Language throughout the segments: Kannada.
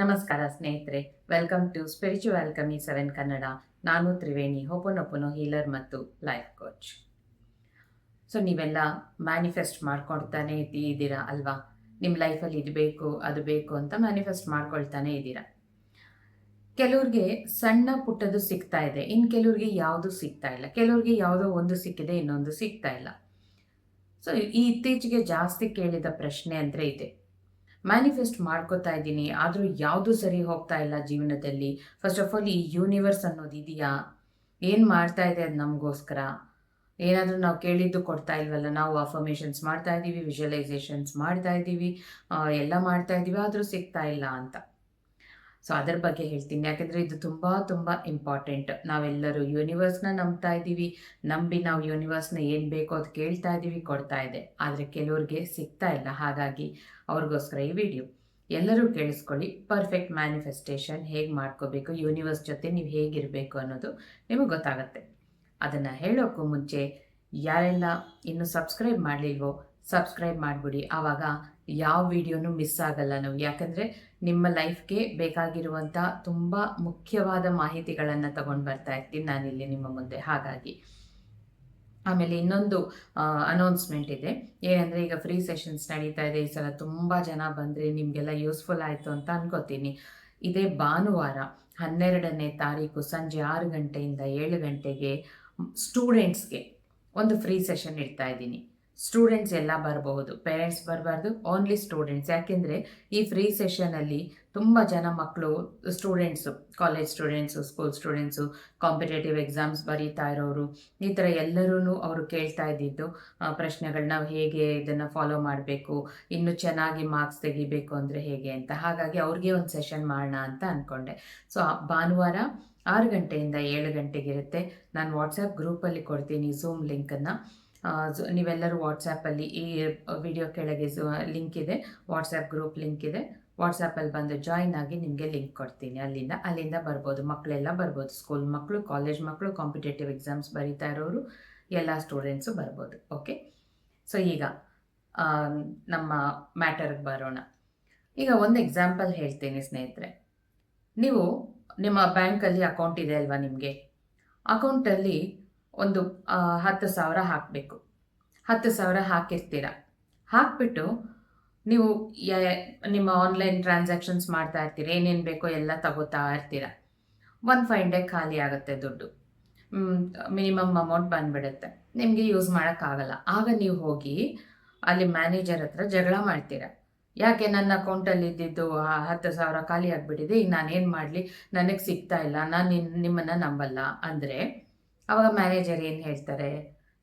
ನಮಸ್ಕಾರ ಸ್ನೇಹಿತರೆ ವೆಲ್ಕಮ್ ಟು ಸ್ಪಿರಿಚುವಲ್ ಕಮಿ ಸೆವೆನ್ ಕನ್ನಡ ನಾನು ತ್ರಿವೇಣಿ ಹೋಪನೊಪ್ಪನು ಹೀಲರ್ ಮತ್ತು ಲೈಫ್ ಕೋಚ್ ಸೊ ನೀವೆಲ್ಲ ಮ್ಯಾನಿಫೆಸ್ಟ್ ಮಾಡ್ಕೊಳ್ತಾನೆ ಇದ್ದೀರಾ ಅಲ್ವಾ? ನಿಮ್ಮ ಲೈಫಲ್ಲಿ ಇದು ಬೇಕು, ಅದು ಬೇಕು ಅಂತ ಮ್ಯಾನಿಫೆಸ್ಟ್ ಮಾಡ್ಕೊಳ್ತಾನೆ ಇದ್ದೀರಾ? ಕೆಲವ್ರಿಗೆ ಸಣ್ಣ ಪುಟ್ಟದು ಸಿಗ್ತಾ ಇದೆ ಇನ್ನು ಕೆಲವ್ರಿಗೆ ಯಾವುದು ಸಿಗ್ತಾ ಇಲ್ಲ, ಕೆಲವ್ರಿಗೆ ಯಾವುದೋ ಒಂದು ಸಿಕ್ಕಿದೆ, ಇನ್ನೊಂದು ಸಿಗ್ತಾ ಇಲ್ಲ. ಸೊ ಈ ಇತ್ತೀಚೆಗೆ ಜಾಸ್ತಿ ಕೇಳಿದ ಪ್ರಶ್ನೆ ಅಂದರೆ ಇದೆ. ಮ್ಯಾನಿಫೆಸ್ಟ್ ಮಾಡ್ಕೋತಾ ಇದ್ದೀನಿ. ಆದರೂ ಯಾವುದು ಸರಿ ಹೋಗ್ತಾ ಇಲ್ಲ ಜೀವನದಲ್ಲಿ. ಫಸ್ಟ್ ಆಫ್ ಆಲ್ ಈ ಯೂನಿವರ್ಸ್ ಅನ್ನೋದು ಇದೆಯಾ? ಏನು ಮಾಡ್ತಾ ಇದೆ ಅದು ನಮಗೋಸ್ಕರ? ಏನಾದರೂ ನಾವು ಕೇಳಿದ್ದು ಕೊಡ್ತಾ ಇಲ್ವಲ್ಲ, ನಾವು ಅಫರ್ಮೇಷನ್ಸ್ ಮಾಡ್ತಾ ಇದ್ದೀವಿ ವಿಜುವಲೈಸೇಷನ್ಸ್ ಮಾಡ್ತಾ ಇದ್ದೀವಿ ಎಲ್ಲ ಮಾಡ್ತಾ ಇದ್ದೀವಿ ಆದರೂ ಸಿಗ್ತಾ ಇಲ್ಲ ಅಂತ. ಸೊ ಅದರ ಬಗ್ಗೆ ಹೇಳ್ತೀನಿ. ಯಾಕೆಂದರೆ ಇದು ತುಂಬ ತುಂಬ ಇಂಪಾರ್ಟೆಂಟ್ ನಾವೆಲ್ಲರೂ ಯೂನಿವರ್ಸ್ನ ನಂಬ್ತಾ ಇದ್ದೀವಿ. ನಂಬಿ ನಾವು ಯೂನಿವರ್ಸ್ನ ಏನು ಬೇಕೋ ಅದು ಕೇಳ್ತಾ ಇದ್ದೀವಿ, ಕೊಡ್ತಾ ಇದೆ. ಆದರೆ ಕೆಲವ್ರಿಗೆ ಸಿಗ್ತಾ ಇಲ್ಲ. ಹಾಗಾಗಿ ಅವ್ರಿಗೋಸ್ಕರ ಈ ವಿಡಿಯೋ ಎಲ್ಲರೂ ಕೇಳಿಸ್ಕೊಳ್ಳಿ. ಪರ್ಫೆಕ್ಟ್ ಮ್ಯಾನಿಫೆಸ್ಟೇಷನ್ ಹೇಗೆ ಮಾಡ್ಕೋಬೇಕು? ಯೂನಿವರ್ಸ್ ಜೊತೆ ನೀವು ಹೇಗಿರಬೇಕು ಅನ್ನೋದು ನಿಮಗೆ ಗೊತ್ತಾಗುತ್ತೆ. ಅದನ್ನು ಹೇಳೋಕ್ಕೂ ಮುಂಚೆ, ಯಾರೆಲ್ಲ ಇನ್ನೂ ಸಬ್ಸ್ಕ್ರೈಬ್ ಮಾಡಲಿಲ್ವೋ ಸಬ್ಸ್ಕ್ರೈಬ್ ಮಾಡಿಬಿಡಿ. ಆವಾಗ ಯಾವ ವಿಡಿಯೋನೂ ಮಿಸ್ ಆಗಲ್ಲ ನಾವು. ಯಾಕಂದರೆ ನಿಮ್ಮ ಲೈಫ್ಗೆ ಬೇಕಾಗಿರುವಂಥ ತುಂಬ ಮುಖ್ಯವಾದ ಮಾಹಿತಿಗಳನ್ನು ತಗೊಂಡು ಬರ್ತಾ ಇರ್ತೀನಿ ನಾನಿಲ್ಲಿ ನಿಮ್ಮ ಮುಂದೆ. ಹಾಗಾಗಿ ಆಮೇಲೆ ಇನ್ನೊಂದು ಅನೌನ್ಸ್ಮೆಂಟ್ ಇದೆ. ಏನಂದರೆ ಈಗ ಫ್ರೀ ಸೆಷನ್ಸ್ ನಡೀತಾ ಇದೆ. ಈ ಸಲ ತುಂಬ ಜನ ಬಂದರೆ ನಿಮಗೆಲ್ಲ ಯೂಸ್ಫುಲ್ ಆಯಿತು ಅಂತ ಅನ್ಕೋತೀನಿ. ಇದೇ ಭಾನುವಾರ ಹನ್ನೆರಡನೇ ತಾರೀಕು ಸಂಜೆ ಆರು ಗಂಟೆಯಿಂದ ಏಳು ಗಂಟೆಗೆ ಸ್ಟೂಡೆಂಟ್ಸ್ಗೆ ಒಂದು ಫ್ರೀ ಸೆಷನ್ ಇಡ್ತಾ ಇದ್ದೀನಿ. ಸ್ಟೂಡೆಂಟ್ಸ್ ಎಲ್ಲ ಬರಬಹುದು. ಪೇರೆಂಟ್ಸ್ ಬರಬಾರ್ದು ಓನ್ಲಿ ಸ್ಟೂಡೆಂಟ್ಸ್ ಯಾಕೆಂದರೆ ಈ ಫ್ರೀ ಸೆಷನಲ್ಲಿ ತುಂಬ ಜನ ಮಕ್ಕಳು students college students school students competitive exams ಬರೀತಾ ಇರೋರು, ಈ ಥರ ಎಲ್ಲರೂ ಅವರು ಕೇಳ್ತಾ ಇದ್ದಿದ್ದು ಪ್ರಶ್ನೆಗಳನ್ನ ಹೇಗೆ ಇದನ್ನು ಫಾಲೋ ಮಾಡಬೇಕು, ಇನ್ನು ಚೆನ್ನಾಗಿ ಮಾರ್ಕ್ಸ್ ತೆಗಿಬೇಕು ಅಂದರೆ ಹೇಗೆ ಅಂತ. ಹಾಗಾಗಿ ಅವ್ರಿಗೆ ಒಂದು ಸೆಷನ್ ಮಾಡೋಣ ಅಂತ ಅಂದ್ಕೊಂಡೆ ಸೊ ಭಾನುವಾರ ಆರು ಗಂಟೆಯಿಂದ ಏಳು ಗಂಟೆಗಿರುತ್ತೆ ನಾನು ವಾಟ್ಸಪ್ ಗ್ರೂಪಲ್ಲಿ ಕೊಡ್ತೀನಿ ಝೂಮ್ ಲಿಂಕನ್ನು ನೀವೆಲ್ಲರೂ ವಾಟ್ಸಪ್ಪಲ್ಲಿ ಈ ವಿಡಿಯೋ ಕೆಳಗೆ ಲಿಂಕ್ ಇದೆ. ವಾಟ್ಸಾಪ್ ಗ್ರೂಪ್ ಲಿಂಕ್ ಇದೆ. ವಾಟ್ಸಪ್ಪಲ್ಲಿ ಬಂದು ಜಾಯಿನ್ ಆಗಿ ನಿಮಗೆ ಲಿಂಕ್ ಕೊಡ್ತೀನಿ. ಅಲ್ಲಿಂದ ಅಲ್ಲಿಂದ ಬರ್ಬೋದು. ಮಕ್ಕಳೆಲ್ಲ ಬರ್ಬೋದು. ಸ್ಕೂಲ್ ಮಕ್ಕಳು ಕಾಲೇಜ್ ಮಕ್ಕಳು ಕಾಂಪಿಟೇಟಿವ್ ಎಕ್ಸಾಮ್ಸ್ ಬರೀತಾ ಇರೋರು, ಎಲ್ಲ ಸ್ಟೂಡೆಂಟ್ಸು ಬರ್ಬೋದು. ಓಕೆ ಸೊ ಈಗ ನಮ್ಮ ಮ್ಯಾಟರ್ಗೆ ಬರೋಣ. ಈಗ ಒಂದು ಎಕ್ಸಾಂಪಲ್ ಹೇಳ್ತೀನಿ ಸ್ನೇಹಿತರೆ. ನೀವು ನಿಮ್ಮ ಬ್ಯಾಂಕಲ್ಲಿ ಅಕೌಂಟ್ ಇದೆ ಅಲ್ವಾ ನಿಮಗೆ? ಅಕೌಂಟಲ್ಲಿ ಒಂದು ಹತ್ತು ಸಾವಿರ ಹಾಕಬೇಕು. ಹತ್ತು ಸಾವಿರ ಹಾಕಿರ್ತೀರ. ಹಾಕಿಬಿಟ್ಟು ನೀವು ನಿಮ್ಮ ಆನ್ಲೈನ್ ಟ್ರಾನ್ಸಾಕ್ಷನ್ಸ್ ಮಾಡ್ತಾ ಇರ್ತೀರ, ಏನೇನು ಬೇಕೋ ಎಲ್ಲ ತಗೋತಾ ಇರ್ತೀರ. ಒಂದು ಫೈವ್ ಡೇ ಖಾಲಿ ಆಗುತ್ತೆ ದುಡ್ಡು. ಮಿನಿಮಮ್ ಅಮೌಂಟ್ ಬಂದ್ಬಿಡುತ್ತೆ. ನಿಮಗೆ ಯೂಸ್ ಮಾಡೋಕ್ಕಾಗಲ್ಲ ಆಗ ನೀವು ಹೋಗಿ ಅಲ್ಲಿ ಮ್ಯಾನೇಜರ್ ಹತ್ರ ಜಗಳ ಮಾಡ್ತೀರ. ಯಾಕೆ ನನ್ನ ಅಕೌಂಟಲ್ಲಿ ಇದ್ದಿದ್ದು ಹತ್ತು ಸಾವಿರ ಖಾಲಿ ಆಗಿಬಿಟ್ಟಿದೆ, ಈಗ ನಾನೇನು ಮಾಡಲಿ? ನನಗೆ ಸಿಗ್ತಾ ಇಲ್ಲ ನಾನು, ನಿಮ್ಮನ್ನು ನಂಬಲ್ಲ. ಅಂದರೆ ಅವಾಗ ಮ್ಯಾನೇಜರ್ ಏನು ಹೇಳ್ತಾರೆ?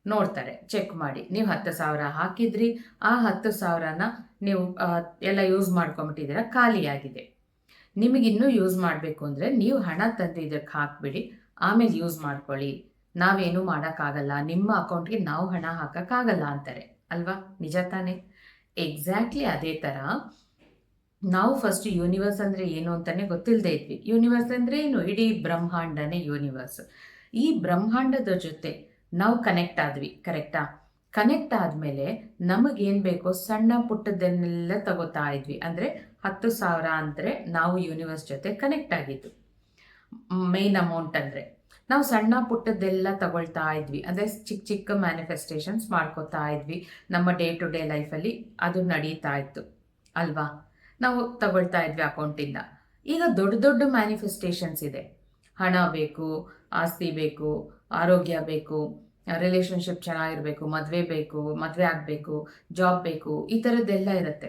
ನೋಡ್ತಾರೆ ಚೆಕ್ ಮಾಡಿ. ನೀವು ಹತ್ತು ಸಾವಿರ ಹಾಕಿದ್ರಿ, ಆ ಹತ್ತು ಸಾವಿರನ ನೀವು ಎಲ್ಲ ಯೂಸ್ ಮಾಡ್ಕೊಂಬಿಟ್ಟಿದ್ದೀರ ಖಾಲಿಯಾಗಿದೆ ನಿಮಗಿನ್ನೂ ಯೂಸ್ ಮಾಡಬೇಕು ಅಂದರೆ ನೀವು ಹಣ ತಂದು ಇದಕ್ಕೆ ಹಾಕ್ಬಿಡಿ, ಆಮೇಲೆ ಯೂಸ್ ಮಾಡ್ಕೊಳ್ಳಿ. ನಾವೇನು ಮಾಡೋಕ್ಕಾಗಲ್ಲ, ನಿಮ್ಮ ಅಕೌಂಟ್ಗೆ ನಾವು ಹಣ ಹಾಕೋಕ್ಕಾಗಲ್ಲ ಅಂತಾರೆ. ಅಲ್ವಾ? ನಿಜ ತಾನೇ? ಎಕ್ಸಾಕ್ಟ್ಲಿ ಅದೇ ಥರ ನಾವು ಫಸ್ಟ್ ಯೂನಿವರ್ಸ್ ಅಂದರೆ ಏನು ಅಂತಲೇ ಗೊತ್ತಿಲ್ಲದೆ ಇದ್ವಿ. ಯೂನಿವರ್ಸ್ ಅಂದರೆ ಏನು ಇಡೀ ಬ್ರಹ್ಮಾಂಡನೇ ಯೂನಿವರ್ಸ್ ಈ ಬ್ರಹ್ಮಾಂಡದ ಜೊತೆ ನಾವು ಕನೆಕ್ಟ್ ಆದ್ವಿ ಕರೆಕ್ಟಾ ಕನೆಕ್ಟ್ ಆದಮೇಲೆ ನಮಗೇನು ಬೇಕೋ ಸಣ್ಣ ಪುಟ್ಟದನ್ನೆಲ್ಲ ತಗೋತಾ ಇದ್ವಿ. ಅಂದರೆ ಹತ್ತು ಸಾವಿರ ಅಂದರೆ ನಾವು ಯೂನಿವರ್ಸ್ ಜೊತೆ ಕನೆಕ್ಟ್ ಆಗಿದ್ದು. ಮೇನ್ ಅಮೌಂಟ್ ಅಂದರೆ ನಾವು ಸಣ್ಣ ಪುಟ್ಟದ್ದೆಲ್ಲ ತಗೊಳ್ತಾ ಇದ್ವಿ. ಅಂದರೆ ಚಿಕ್ಕ ಚಿಕ್ಕ ಮ್ಯಾನಿಫೆಸ್ಟೇಷನ್ಸ್ ಮಾಡ್ಕೋತಾ ಇದ್ವಿ. ನಮ್ಮ ಡೇ ಟು ಡೇ ಲೈಫಲ್ಲಿ ಅದು ನಡೀತಾ ಇತ್ತು. ಅಲ್ವಾ? ನಾವು ತಗೊಳ್ತಾ ಇದ್ವಿ ಅಕೌಂಟಿಂದ ಈಗ ದೊಡ್ಡ ದೊಡ್ಡ ಮ್ಯಾನಿಫೆಸ್ಟೇಷನ್ಸ್ ಇದೆ. ಹಣ ಬೇಕು, ಆಸ್ತಿ ಬೇಕು, ಆರೋಗ್ಯ ಬೇಕು ರಿಲೇಷನ್ಶಿಪ್ ಚೆನ್ನಾಗಿರಬೇಕು, ಮದುವೆ ಬೇಕು, ಮದುವೆ ಆಗಬೇಕು ಜಾಬ್ ಬೇಕು, ಈ ಥರದ್ದೆಲ್ಲ ಇರುತ್ತೆ.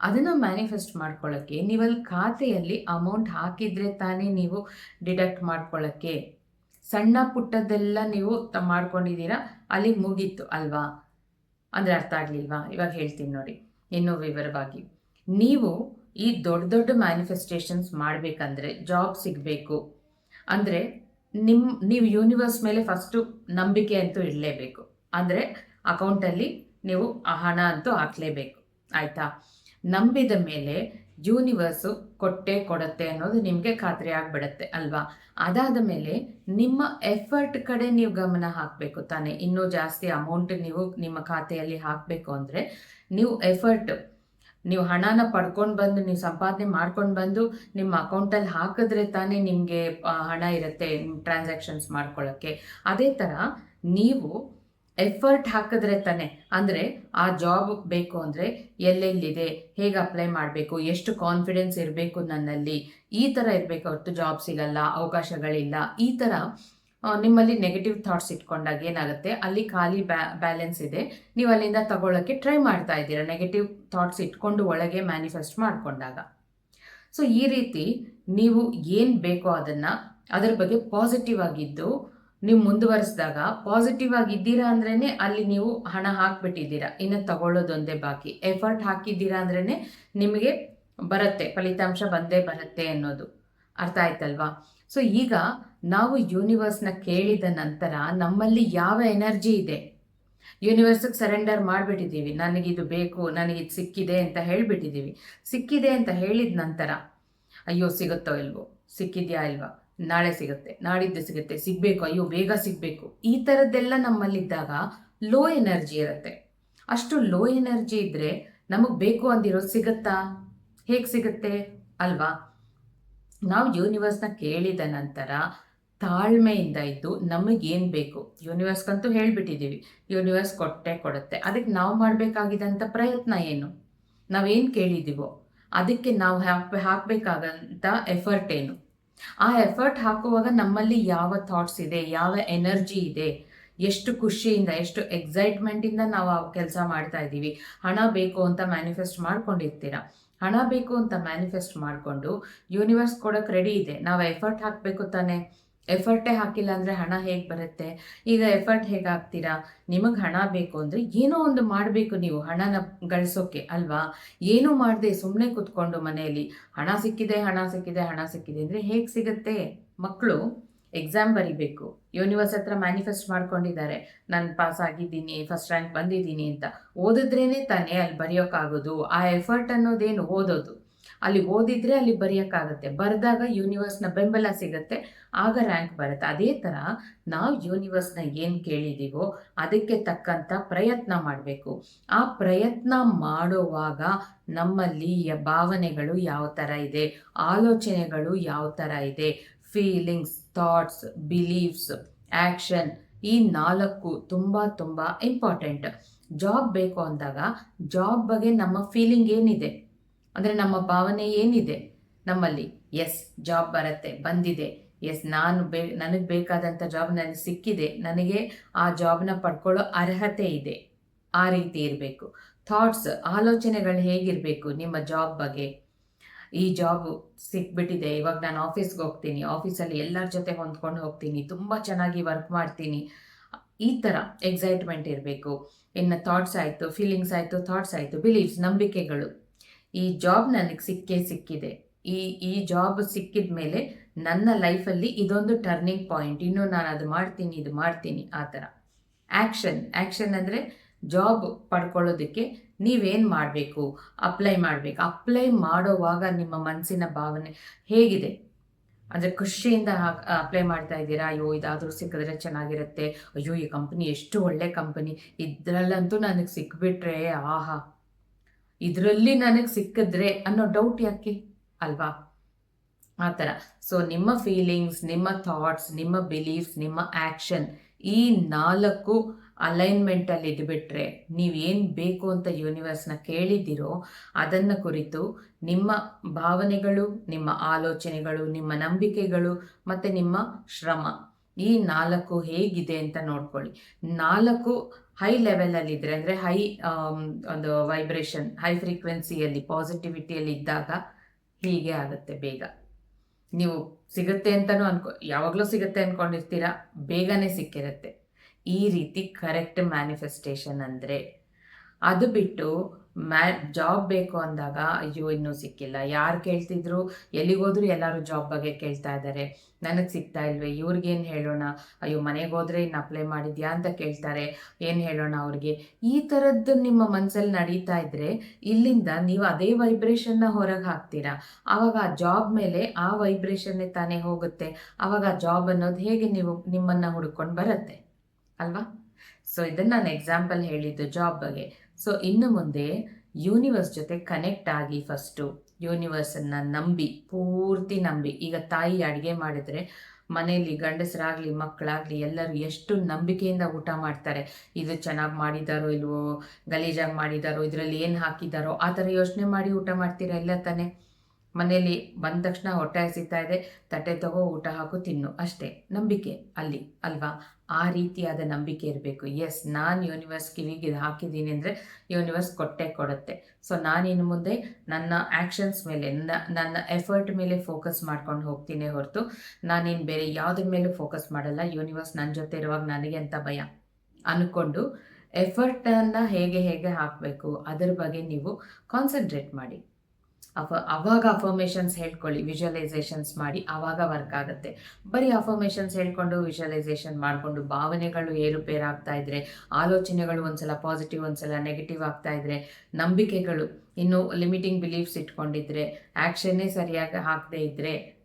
ಅದನ್ನು ಮ್ಯಾನಿಫೆಸ್ಟ್ ಮಾಡ್ಕೊಳ್ಳೋಕ್ಕೆ ನೀವಲ್ಲಿ ಖಾತೆಯಲ್ಲಿ ಅಮೌಂಟ್ ಹಾಕಿದರೆ ತಾನೇ ನೀವು ಡಿಡಕ್ಟ್ ಮಾಡ್ಕೊಳ್ಳೋಕ್ಕೆ ಸಣ್ಣ ಪುಟ್ಟದ್ದೆಲ್ಲ ನೀವು ತ, ಮಾಡ್ಕೊಂಡಿದ್ದೀರಾ, ಅಲ್ಲಿ ಮುಗೀತು ಅಲ್ವಾ? ಅಂದರೆ ಅರ್ಥ ಆಗಲಿಲ್ವಾ? ಇವಾಗ ಹೇಳ್ತೀನಿ ನೋಡಿ, ಇನ್ನೂ ವಿವರವಾಗಿ. ನೀವು ಈ ದೊಡ್ಡ ದೊಡ್ಡ ಮ್ಯಾನಿಫೆಸ್ಟೇಷನ್ಸ್ ಮಾಡಬೇಕಂದ್ರೆ ಜಾಬ್ ಸಿಗಬೇಕು. ಅಂದರೆ ನಿಮ್ಮ ನೀವು ಯೂನಿವರ್ಸ್ ಮೇಲೆ ಫಸ್ಟು ನಂಬಿಕೆ ಅಂತೂ ಇಡಲೇಬೇಕು. ಅಂದರೆ ಅಕೌಂಟಲ್ಲಿ ನೀವು ಆ ಹಣ ಅಂತೂ ಹಾಕಲೇಬೇಕು. ಆಯಿತಾ? ನಂಬಿದ ಮೇಲೆ ಯೂನಿವರ್ಸು ಕೊಟ್ಟೆ ಕೊಡುತ್ತೆ ಅನ್ನೋದು ನಿಮಗೆ ಖಾತ್ರಿ ಆಗಿಬಿಡತ್ತೆ, ಅಲ್ವಾ? ಅದಾದ ಮೇಲೆ ನಿಮ್ಮ ಎಫರ್ಟ್ ಕಡೆ ನೀವು ಗಮನ ಹಾಕಬೇಕು ತಾನೇ. ಇನ್ನೂ ಜಾಸ್ತಿ ಅಮೌಂಟ್ ನೀವು ನಿಮ್ಮ ಖಾತೆಯಲ್ಲಿ ಹಾಕಬೇಕು ಅಂದರೆ ನೀವು ಎಫರ್ಟ್ ನೀವು ಹಣನ ಪಡ್ಕೊಂಡು ಬಂದು, ನೀವು ಸಂಪಾದನೆ ಮಾಡ್ಕೊಂಡು ಬಂದು, ನಿಮ್ಮ ಅಕೌಂಟಲ್ಲಿ ಹಾಕಿದ್ರೆ ತಾನೇ ನಿಮಗೆ ಹಣ ಇರುತ್ತೆ ಟ್ರಾನ್ಸಾಕ್ಷನ್ಸ್ ಮಾಡ್ಕೊಳ್ಳೋಕ್ಕೆ ಅದೇ ಥರ ನೀವು ಎಫರ್ಟ್ ಹಾಕಿದ್ರೆ ತಾನೆ, ಅಂದರೆ ಆ ಜಾಬ್ ಬೇಕು ಅಂದರೆ ಎಲ್ಲೆಲ್ಲಿದೆ, ಹೇಗೆ ಅಪ್ಲೈ ಮಾಡಬೇಕು, ಎಷ್ಟು ಕಾನ್ಫಿಡೆನ್ಸ್ ಇರಬೇಕು ನನ್ನಲ್ಲಿ, ಈ ಥರ ಇರಬೇಕು ಹೊರತು ಜಾಬ್ ಸಿಗಲ್ಲ, ಅವಕಾಶಗಳಿಲ್ಲ, ಈ ಥರ ನಿಮ್ಮಲ್ಲಿ ನೆಗೆಟಿವ್ ಥಾಟ್ಸ್ ಇಟ್ಕೊಂಡಾಗ ಏನಾಗುತ್ತೆ? ಅಲ್ಲಿ ಖಾಲಿ ಬ್ಯಾ ಬ್ಯಾಲೆನ್ಸ್ ಇದೆ. ನೀವು ಅಲ್ಲಿಂದ ತಗೊಳ್ಳೋಕ್ಕೆ ಟ್ರೈ ಮಾಡ್ತಾ ಇದ್ದೀರಾ ನೆಗೆಟಿವ್ ಥಾಟ್ಸ್ ಇಟ್ಕೊಂಡು ಒಳಗೆ ಮ್ಯಾನಿಫೆಸ್ಟ್ ಮಾಡಿಕೊಂಡಾಗ. ಸೊ ಈ ರೀತಿ ನೀವು ಏನು ಬೇಕೋ ಅದನ್ನು ಅದರ ಬಗ್ಗೆ ಪಾಸಿಟಿವ್ ಆಗಿದ್ದು, ನೀವು ಮುಂದುವರಿಸಿದಾಗ ಪಾಸಿಟಿವ್ ಆಗಿದ್ದೀರಾ ಅಂದ್ರೇ ಅಲ್ಲಿ ನೀವು ಹಣ ಹಾಕ್ಬಿಟ್ಟಿದ್ದೀರಾ. ಇನ್ನು ತಗೊಳ್ಳೋದೊಂದೇ ಬಾಕಿ. ಎಫರ್ಟ್ ಹಾಕಿದ್ದೀರಾ ಅಂದ್ರೇ ನಿಮಗೆ ಬರುತ್ತೆ, ಫಲಿತಾಂಶ ಬಂದೇ ಬರುತ್ತೆ ಅನ್ನೋದು. ಅರ್ಥ ಆಯ್ತಲ್ವಾ? ಸೊ ಈಗ ನಾವು ಯೂನಿವರ್ಸ್ನ ಕೇಳಿದ ನಂತರ ನಮ್ಮಲ್ಲಿ ಯಾವ ಎನರ್ಜಿ ಇದೆ? ಯೂನಿವರ್ಸಿಗೆ ಸರೆಂಡರ್ ಮಾಡಿಬಿಟ್ಟಿದ್ದೀವಿ. ನನಗಿದು ಬೇಕು ನನಗಿದು ಸಿಕ್ಕಿದೆ ಅಂತ ಹೇಳಿಬಿಟ್ಟಿದ್ದೀವಿ. ಸಿಕ್ಕಿದೆ ಅಂತ ಹೇಳಿದ ನಂತರ, ಅಯ್ಯೋ, ಸಿಗುತ್ತೋ ಇಲ್ವೋ? ಸಿಕ್ಕಿದ್ಯಾ ಇಲ್ವಾ? ನಾಳೆ ಸಿಗುತ್ತೆ, ನಾಡಿದ್ದು ಸಿಗುತ್ತೆ, ಸಿಗಬೇಕು, ಅಯ್ಯೋ, ಬೇಗ ಸಿಗಬೇಕು. ಈ ಥರದ್ದೆಲ್ಲ ನಮ್ಮಲ್ಲಿದ್ದಾಗ ಲೋ ಎನರ್ಜಿ ಇರುತ್ತೆ. ಅಷ್ಟು ಲೋ ಎನರ್ಜಿ ಇದ್ದರೆ ನಮಗೆ ಬೇಕು ಅಂದಿರೋದು ಸಿಗುತ್ತಾ? ಹೇಗೆ ಸಿಗುತ್ತೆ? ಅಲ್ವಾ? ನಾವು ಯೂನಿವರ್ಸ್ನ ಕೇಳಿದ ನಂತರ ತಾಳ್ಮೆಯಿಂದ ಇದ್ದು ನಮಗೇನು ಬೇಕು? ಯೂನಿವರ್ಸ್ಗಂತೂ ಹೇಳಿಬಿಟ್ಟಿದ್ದೀವಿ ಯೂನಿವರ್ಸ್ ಕೊಟ್ಟೆ ಕೊಡುತ್ತೆ. ಅದಕ್ಕೆ ನಾವು ಮಾಡಬೇಕಾಗಿದ್ದಂಥ ಪ್ರಯತ್ನ ಏನು? ನಾವೇನು ಕೇಳಿದ್ದೀವೋ ಅದಕ್ಕೆ ನಾವು ಹಾಕಿ ಹಾಕಬೇಕಾಗಂಥ ಎಫರ್ಟ್ ಏನು? ಆ ಎಫರ್ಟ್ ಹಾಕುವಾಗ ನಮ್ಮಲ್ಲಿ ಯಾವ ಥಾಟ್ಸ್ ಇದೆ? ಯಾವ ಎನರ್ಜಿ ಇದೆ? ಎಷ್ಟು ಖುಷಿಯಿಂದ, ಎಷ್ಟು ಎಕ್ಸೈಟ್ಮೆಂಟಿಂದ ನಾವು ಆ ಕೆಲಸ ಮಾಡ್ತಾ ಇದ್ದೀವಿ ಹಣ ಬೇಕು ಅಂತ ಮ್ಯಾನಿಫೆಸ್ಟ್ ಮಾಡ್ಕೊಂಡಿರ್ತೀರ? ಹಣ ಬೇಕು ಅಂತ ಮ್ಯಾನಿಫೆಸ್ಟ್ ಮಾಡಿಕೊಂಡು ಯೂನಿವರ್ಸ್ ಕೊಡೋಕ್ಕೆ ರೆಡಿ ಇದೆ. ನಾವು ಎಫರ್ಟ್ ಹಾಕಬೇಕು ತಾನೇ. ಎಫರ್ಟೇ ಹಾಕಿಲ್ಲ ಅಂದರೆ ಹಣ ಹೇಗೆ ಬರುತ್ತೆ? ಈಗ ಎಫರ್ಟ್ ಹೇಗೆ ಹಾಕ್ತೀರಾ? ನಿಮಗೆ ಹಣ ಬೇಕು ಅಂದರೆ ಏನೋ ಒಂದು ಮಾಡಬೇಕು ನೀವು ಹಣನ ಗಳಿಸೋಕ್ಕೆ ಅಲ್ವಾ? ಏನೂ ಮಾಡದೆ ಸುಮ್ಮನೆ ಕೂತ್ಕೊಂಡು ಮನೆಯಲ್ಲಿ ಹಣ ಸಿಕ್ಕಿದೆ ಹಣ ಸಿಕ್ಕಿದೆ ಹಣ ಸಿಕ್ಕಿದೆ ಅಂದರೆ ಹೇಗೆ ಸಿಗುತ್ತೆ? ಮಕ್ಕಳು ಎಕ್ಸಾಮ್ ಬರಿಬೇಕು. ಯೂನಿವರ್ಸ್ ಹತ್ರ ಮ್ಯಾನಿಫೆಸ್ಟ್ ಮಾಡ್ಕೊಂಡಿದ್ದಾರೆ. ನಾನು ಪಾಸ್ ಆಗಿದ್ದೀನಿ ಫಸ್ಟ್ ರ್ಯಾಂಕ್ ಬಂದಿದ್ದೀನಿ ಅಂತ. ಓದಿದ್ರೇನೆ ತಾನೇ ಅಲ್ಲಿ ಬರೆಯೋಕ್ಕಾಗೋದು ಆ ಎಫರ್ಟ್ ಅನ್ನೋದೇನು ಓದೋದು. ಅಲ್ಲಿ ಓದಿದ್ರೆ ಅಲ್ಲಿ ಬರೆಯೋಕ್ಕಾಗತ್ತೆ ಬರೆದಾಗ ಯೂನಿವರ್ಸ್ನ ಬೆಂಬಲ ಸಿಗುತ್ತೆ. ಆಗ ರ್ಯಾಂಕ್ ಬರುತ್ತೆ. ಅದೇ ಥರ ನಾವು ಯೂನಿವರ್ಸ್ನ ಏನು ಕೇಳಿದ್ದೀವೋ ಅದಕ್ಕೆ ತಕ್ಕಂಥ ಪ್ರಯತ್ನ ಮಾಡಬೇಕು. ಆ ಪ್ರಯತ್ನ ಮಾಡುವಾಗ ನಮ್ಮಲ್ಲಿ ಭಾವನೆಗಳು ಯಾವ ಥರ ಇದೆ? ಆಲೋಚನೆಗಳು ಯಾವ ಥರ ಇದೆ? ಫೀಲಿಂಗ್ಸ್ ಥಾಟ್ಸ್ ಬಿಲೀವ್ಸ್ ಆ್ಯಕ್ಷನ್ ಈ ನಾಲ್ಕು ತುಂಬ ತುಂಬ ಇಂಪಾರ್ಟೆಂಟ್ ಜಾಬ್ ಬೇಕು ಅಂದಾಗ ಜಾಬ್ ಬಗ್ಗೆ ನಮ್ಮ ಫೀಲಿಂಗ್ ಏನಿದೆ? ಅಂದರೆ ನಮ್ಮ ಭಾವನೆ ಏನಿದೆ? ನಮ್ಮಲ್ಲಿ ಎಸ್ ಜಾಬ್ ಬರುತ್ತೆ, ಬಂದಿದೆ. ಎಸ್ ನಾನು ಬೇ, ನನಗೆ ಬೇಕಾದಂಥ ಜಾಬ್ ನನಗೆ ಸಿಕ್ಕಿದೆ. ನನಗೆ ಆ ಜಾಬ್ನ ಪಡ್ಕೊಳ್ಳೋ ಅರ್ಹತೆ ಇದೆ. ಆ ರೀತಿ ಇರಬೇಕು. ಥಾಟ್ಸ್ ಆಲೋಚನೆಗಳು ಹೇಗಿರಬೇಕು ನಿಮ್ಮ ಜಾಬ್ ಬಗ್ಗೆ? ಈ ಜಾಬ್ ಸಿಕ್ಬಿಟ್ಟಿದೆ. ಇವಾಗ ನಾನು ಆಫೀಸ್ಗೆ ಹೋಗ್ತೀನಿ. ಆಫೀಸಲ್ಲಿ ಎಲ್ಲರ ಜೊತೆ ಹೊಂದ್ಕೊಂಡು ಹೋಗ್ತೀನಿ. ತುಂಬ ಚೆನ್ನಾಗಿ ವರ್ಕ್ ಮಾಡ್ತೀನಿ. ಈ ಥರ ಎಕ್ಸೈಟ್ಮೆಂಟ್ ಇರಬೇಕು. ಇನ್ನು ಥಾಟ್ಸ್ ಆಯಿತು ಫೀಲಿಂಗ್ಸ್ ಆಯಿತು ಥಾಟ್ಸ್ ಆಯಿತು ಬಿಲೀವ್ಸ್ ನಂಬಿಕೆಗಳು. ಈ ಜಾಬ್ ನನಗೆ ಸಿಕ್ಕೇ ಸಿಕ್ಕಿದೆ. ಈ ಈ ಜಾಬ್ ಸಿಕ್ಕಿದ ಮೇಲೆ ನನ್ನ ಲೈಫಲ್ಲಿ ಇದೊಂದು ಟರ್ನಿಂಗ್ ಪಾಯಿಂಟ್ ಇನ್ನು ನಾನು ಅದು ಮಾಡ್ತೀನಿ, ಇದು ಮಾಡ್ತೀನಿ, ಆ ಥರ ಆ್ಯಕ್ಷನ್ ಆ್ಯಕ್ಷನ್ ಅಂದರೆ ಜಾಬ್ ಪಡ್ಕೊಳ್ಳೋದಕ್ಕೆ ನೀವೇನು ಮಾಡಬೇಕು? ಅಪ್ಲೈ ಮಾಡಬೇಕು. ಅಪ್ಲೈ ಮಾಡೋವಾಗ ನಿಮ್ಮ ಮನಸ್ಸಿನ ಭಾವನೆ ಹೇಗಿದೆ? ಅಂದರೆ ಖುಷಿಯಿಂದ ಅಪ್ಲೈ ಮಾಡ್ತಾ ಇದ್ದೀರಾ? ಅಯ್ಯೋ, ಇದಾದರೂ ಸಿಕ್ಕಿದ್ರೆ ಚೆನ್ನಾಗಿರುತ್ತೆ. ಅಯ್ಯೋ, ಈ ಕಂಪನಿ ಎಷ್ಟು ಒಳ್ಳೆ ಕಂಪನಿ ಇದರಲ್ಲಂತೂ ನನಗೆ ಸಿಕ್ಬಿಟ್ರೆ, ಆಹಾ. ಇದರಲ್ಲಿ ನನಗೆ ಸಿಕ್ಕಿದ್ರೆ ಅನ್ನೋ ಡೌಟ್ ಯಾಕೆ? ಅಲ್ವಾ? ಆ ಥರ. ಸೊ ನಿಮ್ಮ ಫೀಲಿಂಗ್ಸ್ ನಿಮ್ಮ ಥಾಟ್ಸ್ ನಿಮ್ಮ ಬಿಲೀಫ್ಸ್ ನಿಮ್ಮ ಆ್ಯಕ್ಷನ್ ಈ ನಾಲ್ಕು ಅಲೈನ್ಮೆಂಟಲ್ಲಿ ಇದ್ಬಿಟ್ರೆ ನೀವೇನು ಬೇಕು ಅಂತ ಯೂನಿವರ್ಸ್ನ ಕೇಳಿದ್ದೀರೋ ಅದನ್ನು ಕುರಿತು ನಿಮ್ಮ ಭಾವನೆಗಳು, ನಿಮ್ಮ ಆಲೋಚನೆಗಳು, ನಿಮ್ಮ ನಂಬಿಕೆಗಳು ಮತ್ತು ನಿಮ್ಮ ಶ್ರಮ ಈ ನಾಲ್ಕು ಹೇಗಿದೆ ಅಂತ ನೋಡ್ಕೊಳ್ಳಿ. ನಾಲ್ಕು ಹೈ ಲೆವೆಲಲ್ಲಿದ್ದರೆ ಅಂದರೆ ಹೈ ಒಂದು ವೈಬ್ರೇಷನ್ ಹೈ ಫ್ರೀಕ್ವೆನ್ಸಿಯಲ್ಲಿ ಪಾಸಿಟಿವಿಟಿಯಲ್ಲಿ ಇದ್ದಾಗ ಹೀಗೆ ಆಗುತ್ತೆ ಬೇಗ. ನೀವು ಸಿಗುತ್ತೆ ಅಂತಲೂ ಅನ್ಕೊ, ಯಾವಾಗಲೂ ಸಿಗುತ್ತೆ ಅಂದ್ಕೊಂಡಿರ್ತೀರ ಬೇಗನೆ ಸಿಕ್ಕಿರುತ್ತೆ. ಈ ರೀತಿ ಕರೆಕ್ಟ್ ಮ್ಯಾನಿಫೆಸ್ಟೇಷನ್ ಅಂದರೆ ಅದು ಬಿಟ್ಟು ಮ್ಯಾ ಜಾಬ್ ಬೇಕು ಅಂದಾಗ ಅಯ್ಯೋ, ಇನ್ನೂ ಸಿಕ್ಕಿಲ್ಲ. ಯಾರು ಕೇಳ್ತಿದ್ರು? ಎಲ್ಲಿಗೋದ್ರೂ ಎಲ್ಲರೂ ಜಾಬ್ ಬಗ್ಗೆ ಕೇಳ್ತಾ ಇದ್ದಾರೆ ನನಗೆ ಸಿಗ್ತಾ ಇಲ್ವೇ? ಇವ್ರಿಗೇನು ಹೇಳೋಣ? ಅಯ್ಯೋ, ಮನೆಗೆ ಹೋದ್ರೆ ಇನ್ನು ಅಪ್ಲೈ ಮಾಡಿದ್ಯಾ ಅಂತ ಕೇಳ್ತಾರೆ. ಏನು ಹೇಳೋಣ ಅವ್ರಿಗೆ? ಈ ಥರದ್ದು ನಿಮ್ಮ ಮನಸ್ಸಲ್ಲಿ ನಡೀತಾ ಇದ್ದರೆ ಇಲ್ಲಿಂದ ನೀವು ಅದೇ ವೈಬ್ರೇಷನ್ನ ಹೊರಗೆ ಹಾಕ್ತೀರಾ? ಆವಾಗ ಆ ಜಾಬ್ ಮೇಲೆ ಆ ವೈಬ್ರೇಷನ್ನೇ ತಾನೇ ಹೋಗುತ್ತೆ. ಆವಾಗ ಆ ಜಾಬ್ ಅನ್ನೋದು ಹೇಗೆ ನೀವು ನಿಮ್ಮನ್ನು ಹುಡ್ಕೊಂಡು ಬರುತ್ತೆ? ಅಲ್ವಾ? ಸೊ ಇದನ್ನು ನಾನು ಎಕ್ಸಾಂಪಲ್ ಹೇಳಿದ್ದು ಜಾಬ್ ಬಗ್ಗೆ. ಸೊ ಇನ್ನು ಮುಂದೆ ಯೂನಿವರ್ಸ್ ಜೊತೆ ಕನೆಕ್ಟ್ ಆಗಿ ಫಸ್ಟು ಯೂನಿವರ್ಸನ್ನು ನಂಬಿ, ಪೂರ್ತಿ ನಂಬಿ. ಈಗ ತಾಯಿ ಅಡುಗೆ ಮಾಡಿದರೆ, ಮನೆಯಲ್ಲಿ ಗಂಡಸರಾಗಲಿ, ಮಕ್ಕಳಾಗಲಿ ಎಲ್ಲರೂ ಎಷ್ಟು ನಂಬಿಕೆಯಿಂದ ಊಟ ಮಾಡ್ತಾರೆ. ಇದು ಚೆನ್ನಾಗಿ ಮಾಡಿದಾರೋ ಇಲ್ವೋ, ಗಲೀಜಾಗಿ ಮಾಡಿದಾರೋ, ಇದರಲ್ಲಿ ಏನು ಹಾಕಿದಾರೋ, ಆ ಥರ ಯೋಚನೆ ಮಾಡಿ ಊಟ ಮಾಡ್ತೀರಾ ಎಲ್ಲ ತಾನೇ? ಮನೆಯಲ್ಲಿ ಬಂದ ತಕ್ಷಣ ಹೊಟ್ಟೆ ಹಸಿತಾ ಇದೆ. ತಟ್ಟೆ ತಗೋ, ಊಟ ಹಾಕು, ತಿನ್ನು. ಅಷ್ಟೇ. ನಂಬಿಕೆ ಅಲ್ಲಿ, ಅಲ್ವಾ? ಆ ರೀತಿಯಾದ ನಂಬಿಕೆ ಇರಬೇಕು. ಎಸ್ ನಾನು ಯೂನಿವರ್ಸ್ ಕಿವಿಗೆ ಹಾಕಿದ್ದೀನಿ ಅಂದರೆ ಯೂನಿವರ್ಸ್ ಕೊಟ್ಟೆ ಕೊಡುತ್ತೆ. ಸೊ ನಾನಿನ್ನು ಮುಂದೆ ನನ್ನ ಆ್ಯಕ್ಷನ್ಸ್ ಮೇಲೆ ನನ್ನ ಎಫರ್ಟ್ ಮೇಲೆ ಫೋಕಸ್ ಮಾಡ್ಕೊಂಡು ಹೋಗ್ತೀನಿ ಹೊರತು ನಾನೇನು ಬೇರೆ ಯಾವುದ್ರ ಮೇಲೂ ಫೋಕಸ್ ಮಾಡಲ್ಲ. ಯೂನಿವರ್ಸ್ ನನ್ನ ಜೊತೆ ಇರುವಾಗ ನನಗೆ ಅಂತ ಭಯ? ಅಂದ್ಕೊಂಡು ಎಫರ್ಟನ್ನು ಹೇಗೆ ಹೇಗೆ ಹಾಕಬೇಕು? ಅದರ ಬಗ್ಗೆ ನೀವು ಕಾನ್ಸಂಟ್ರೇಟ್ ಮಾಡಿ. ಅಫ ಅವಾಗ ಅಫರ್ಮೇಷನ್ಸ್ ಹೇಳ್ಕೊಳ್ಳಿ ವಿಜುವಲೈಸೇಷನ್ಸ್ ಮಾಡಿ ಆವಾಗ ವರ್ಕ್ ಆಗುತ್ತೆ. ಬರೀ ಅಫರ್ಮೇಷನ್ಸ್ ಹೇಳ್ಕೊಂಡು ವಿಜುವಲೈಸೇಷನ್ ಮಾಡಿಕೊಂಡು, ಭಾವನೆಗಳು ಏರುಪೇರಾಗ್ತಾ ಇದ್ರೆ, ಆಲೋಚನೆಗಳು ಒಂದ್ಸಲ ಪಾಸಿಟಿವ್ ಒಂದ್ಸಲ ನೆಗೆಟಿವ್ ಆಗ್ತಾ ಇದ್ರೆ, ನಂಬಿಕೆಗಳು, ಇನ್ನು ಲಿಮಿಟಿಂಗ್ ಬಿಲೀಫ್ಸ್ ಇಟ್ಕೊಂಡಿದ್ರೆ ಆ್ಯಕ್ಷನ್ನೇ ಸರಿಯಾಗಿ ಹಾಕದೇ ಇದ್ದರೆ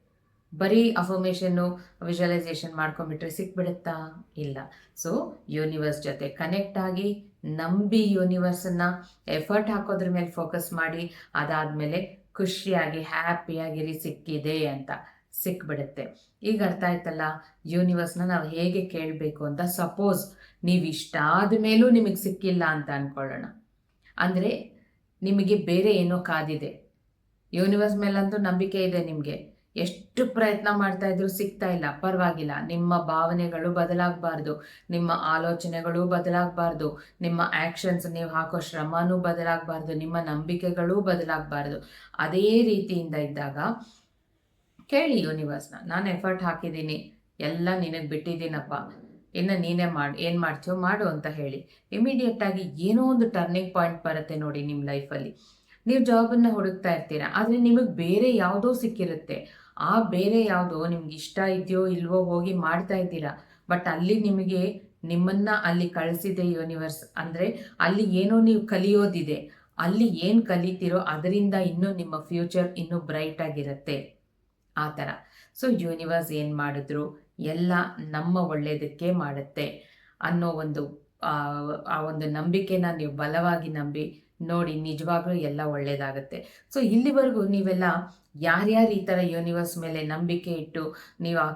ಬರೀ ಅಫರ್ಮೇಷನ್ನು ವಿಜುವಲೈಸೇಷನ್ ಮಾಡ್ಕೊಂಡ್ಬಿಟ್ರೆ ಸಿಕ್ಬಿಡುತ್ತಾ? ಇಲ್ಲ. ಸೊ ಯೂನಿವರ್ಸ್ ಜೊತೆ ಕನೆಕ್ಟ್ ಆಗಿ, ನಂಬಿ ಯೂನಿವರ್ಸನ್ನು ಎಫರ್ಟ್ ಹಾಕೋದ್ರ ಮೇಲೆ ಫೋಕಸ್ ಮಾಡಿ, ಅದಾದಮೇಲೆ ಖುಷಿಯಾಗಿ, ಹ್ಯಾಪಿಯಾಗಿರಿ, ಸಿಕ್ಕಿದೆ ಅಂತ ಸಿಕ್ಬಿಡುತ್ತೆ. ಈಗ ಅರ್ಥ ಆಯ್ತಲ್ಲ? ಯೂನಿವರ್ಸ್ನ ನಾವು ಹೇಗೆ ಕೇಳಬೇಕು ಅಂತ? ಸಪೋಸ್ ನೀವು ಇಷ್ಟಾದ ಮೇಲೂ ನಿಮಗೆ ಸಿಕ್ಕಿಲ್ಲ ಅಂತ ಅಂದ್ಕೊಳ್ಳೋಣ ಅಂದರೆ ನಿಮಗೆ ಬೇರೆ ಏನೋ ಕಾದಿದೆ. ಯೂನಿವರ್ಸ್ ಮೇಲಂತೂ ನಂಬಿಕೆ ಇದೆ ನಿಮಗೆ. ಎಷ್ಟು ಪ್ರಯತ್ನ ಮಾಡ್ತಾ ಇದ್ರು ಸಿಗ್ತಾ ಇಲ್ಲ. ಪರವಾಗಿಲ್ಲ. ನಿಮ್ಮ ಭಾವನೆಗಳು ಬದಲಾಗಬಾರ್ದು. ನಿಮ್ಮ ಆಲೋಚನೆಗಳು ಬದಲಾಗಬಾರ್ದು. ನಿಮ್ಮ ಆ್ಯಕ್ಷನ್ಸ್ ನೀವು ಹಾಕೋ ಶ್ರಮನೂ ಬದಲಾಗಬಾರ್ದು. ನಿಮ್ಮ ನಂಬಿಕೆಗಳೂ ಬದಲಾಗಬಾರ್ದು. ಅದೇ ರೀತಿಯಿಂದ ಇದ್ದಾಗ ಕೇಳಿ ಯೂನಿವರ್ಸ್ನ. ನಾನು ಎಫರ್ಟ್ ಹಾಕಿದ್ದೀನಿ. ಎಲ್ಲ ನಿನಗೆ ಬಿಟ್ಟಿದ್ದೀನಪ್ಪ. ಇನ್ನು ನೀನೇ ಮಾಡಿ, ಏನು ಮಾಡ್ತೀಯೋ ಮಾಡು ಅಂತ ಹೇಳಿ. ಇಮಿಡಿಯೇಟಾಗಿ ಏನೋ ಒಂದು ಟರ್ನಿಂಗ್ ಪಾಯಿಂಟ್ ಬರುತ್ತೆ ನೋಡಿ ನಿಮ್ಮ ಲೈಫಲ್ಲಿ ನೀವು ಜಾಬನ್ನು ಹುಡುಕ್ತಾ ಇರ್ತೀರಾ. ಆದರೆ ನಿಮಗೆ ಬೇರೆ ಯಾವುದೋ ಸಿಕ್ಕಿರುತ್ತೆ. ಆ ಬೇರೆ ಯಾವುದೋ ನಿಮ್ಗೆ ಇಷ್ಟ ಇದೆಯೋ ಇಲ್ವೋ ಹೋಗಿ ಮಾಡ್ತಾ ಇದ್ದೀರಾ? ಬಟ್ ಅಲ್ಲಿ ನಿಮಗೆ ನಿಮ್ಮನ್ನ ಅಲ್ಲಿ ಕಳಿಸಿದೆ ಯೂನಿವರ್ಸ್. ಅಂದರೆ ಅಲ್ಲಿ ಏನೋ ನೀವು ಕಲಿಯೋದಿದೆ. ಅಲ್ಲಿ ಏನು ಕಲಿತೀರೋ ಅದರಿಂದ ಇನ್ನೂ ನಿಮ್ಮ ಫ್ಯೂಚರ್ ಇನ್ನೂ ಬ್ರೈಟ್ ಆಗಿರುತ್ತೆ. ಆ ಥರ. ಸೊ ಯೂನಿವರ್ಸ್ ಏನು ಮಾಡಿದ್ರು? ಎಲ್ಲ ನಮ್ಮ ಒಳ್ಳೆಯದಕ್ಕೆ ಮಾಡುತ್ತೆ. ಅನ್ನೋ ಒಂದು, ಆ ಒಂದು ನಂಬಿಕೆನ ನೀವು ಬಲವಾಗಿ ನಂಬಿ ನೋಡಿ ನಿಜವಾಗ್ಲೂ ಎಲ್ಲ ಒಳ್ಳೆಯದಾಗುತ್ತೆ ಸೊ ಇಲ್ಲಿವರೆಗೂ ನೀವೆಲ್ಲ ಯಾರ್ಯಾರು ಈ ಥರ ಯೂನಿವರ್ಸ್ ಮೇಲೆ ನಂಬಿಕೆ ಇಟ್ಟು ನೀವು ಆ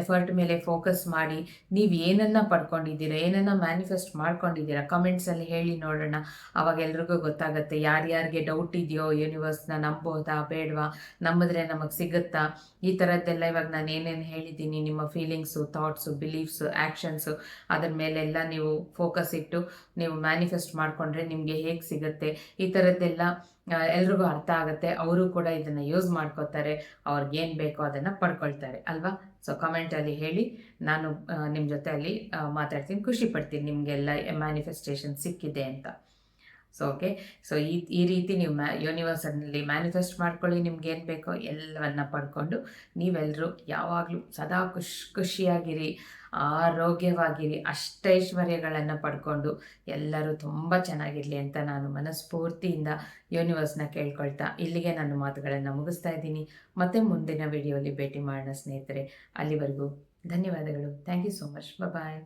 ಎಫರ್ಟ್ ಮೇಲೆ ಫೋಕಸ್ ಮಾಡಿ ನೀವು ಏನನ್ನು ಪಡ್ಕೊಂಡಿದ್ದೀರಾ, ಏನನ್ನು ಮ್ಯಾನಿಫೆಸ್ಟ್ ಮಾಡ್ಕೊಂಡಿದ್ದೀರಾ ಕಮೆಂಟ್ಸಲ್ಲಿ ಹೇಳಿ ನೋಡೋಣ. ಅವಾಗ ಎಲ್ರಿಗೂ ಗೊತ್ತಾಗುತ್ತೆ ಯಾರ್ಯಾರಿಗೆ ಡೌಟ್ ಇದೆಯೋ ಯೂನಿವರ್ಸ್ನ ನಂಬೋದಾ, ಬೇಡವಾ, ನಂಬಿದ್ರೆ ನಮಗೆ ಸಿಗುತ್ತಾ? ಈ ಥರದ್ದೆಲ್ಲ ಇವಾಗ ನಾನು ಏನೇನು ಹೇಳಿದ್ದೀನಿ, ನಿಮ್ಮ ಫೀಲಿಂಗ್ಸು ಥಾಟ್ಸು ಬಿಲೀಫ್ಸು ಆ್ಯಕ್ಷನ್ಸು ಅದ್ರ ಮೇಲೆಲ್ಲ ನೀವು ಫೋಕಸ್ ಇಟ್ಟು ನೀವು ಮ್ಯಾನಿಫೆಸ್ಟ್ ಮಾಡಿಕೊಂಡ್ರೆ ನಿಮಗೆ ಹೇಗೆ ಸಿಗುತ್ತೆ? ಈ ಥರದ್ದೆಲ್ಲ ಎಲ್ರಿಗೂ ಅರ್ಥ ಆಗುತ್ತೆ. ಅವರು ಕೂಡ ಇದನ್ನು ಯೂಸ್ ಮಾಡ್ಕೋತಾರೆ. ಅವ್ರಿಗೇನು ಬೇಕೋ ಅದನ್ನು ಪಡ್ಕೊಳ್ತಾರೆ. ಅಲ್ವಾ? ಸೊ ಕಮೆಂಟಲ್ಲಿ ಹೇಳಿ. ನಾನು ನಿಮ್ಮ ಜೊತೆ ಅಲ್ಲಿ ಮಾತಾಡ್ತೀನಿ. ಖುಷಿ ಪಡ್ತೀನಿ ನಿಮಗೆಲ್ಲ ಮ್ಯಾನಿಫೆಸ್ಟೇಷನ್ ಸಿಕ್ಕಿದೆ ಅಂತ. ಸೊ ಓಕೆ ಸೊ ಈ ಈ ರೀತಿ ನೀವು ಮ್ಯಾ ಯೂನಿವರ್ಸಲ್ಲಿ ಮ್ಯಾನಿಫೆಸ್ಟ್ ಮಾಡ್ಕೊಳ್ಳಿ, ನಿಮ್ಗೆ ಏನು ಬೇಕೋ ಎಲ್ಲವನ್ನ ಪಡ್ಕೊಂಡು ನೀವೆಲ್ಲರೂ ಯಾವಾಗಲೂ ಸದಾ ಖುಷ್, ಖುಷಿಯಾಗಿರಿ, ಆರೋಗ್ಯವಾಗಿರಿ, ಅಷ್ಟೈಶ್ವರ್ಯಗಳನ್ನು ಪಡ್ಕೊಂಡು ಎಲ್ಲರೂ ತುಂಬ ಚೆನ್ನಾಗಿರಲಿ ಅಂತ ನಾನು ಮನಸ್ಫೂರ್ತಿಯಿಂದ ಯೂನಿವರ್ಸ್ನ ಕೇಳ್ಕೊಳ್ತಾ ಇಲ್ಲಿಗೆ ನನ್ನ ಮಾತುಗಳನ್ನು ಮುಗಿಸ್ತಾ ಇದ್ದೀನಿ. ಮತ್ತೆ ಮುಂದಿನ ವಿಡಿಯೋಲಿ ಭೇಟಿ ಮಾಡೋಣ ಸ್ನೇಹಿತರೆ. ಅಲ್ಲಿವರೆಗೂ ಧನ್ಯವಾದಗಳು. Thank you so much bye